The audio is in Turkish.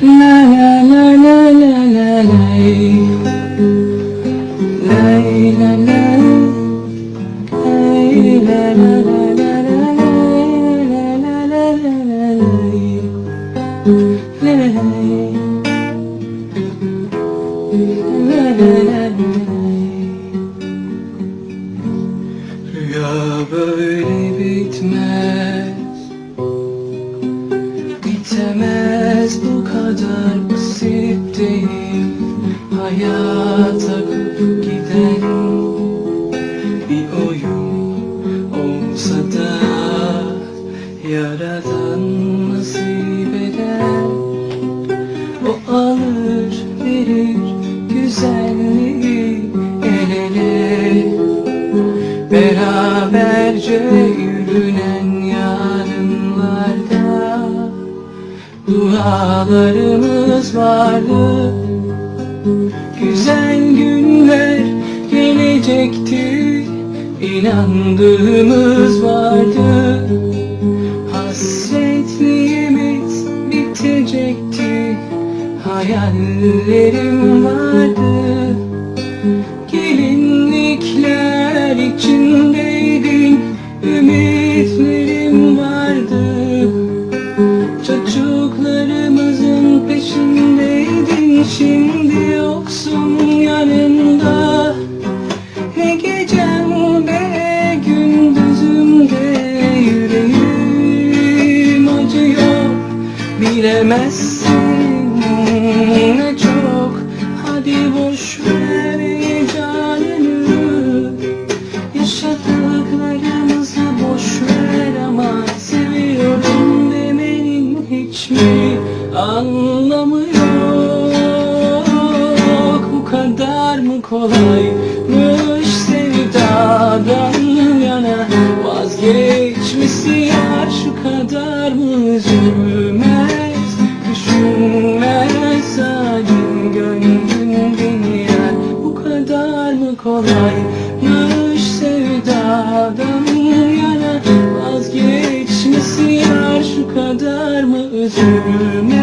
La la la la la la la. La la la la la kadar basit değil Hayat akıp giden bir oyun olsa da Yaradan nasip eder. O alır verir güzelliği el ele. Beraberce yürünen Dualarımız vardı. Güzel günler gelecekti. İnandığımız vardı. Hasretliğimiz bitecekti. Hayallerim vardı bilemezsin Ne çok. Hadi boş ver heyecanını Yaşadıklarımızı boş ver ama Seviyorum demenin hiç mi anlamı yok? Bu kadar mı kolaymış sevdadan yana Vazgeçmesi yar şu kadar mı üzülmez kolaymış sevdadan yana Vazgeçmesi yar şu kadar mı üzülmez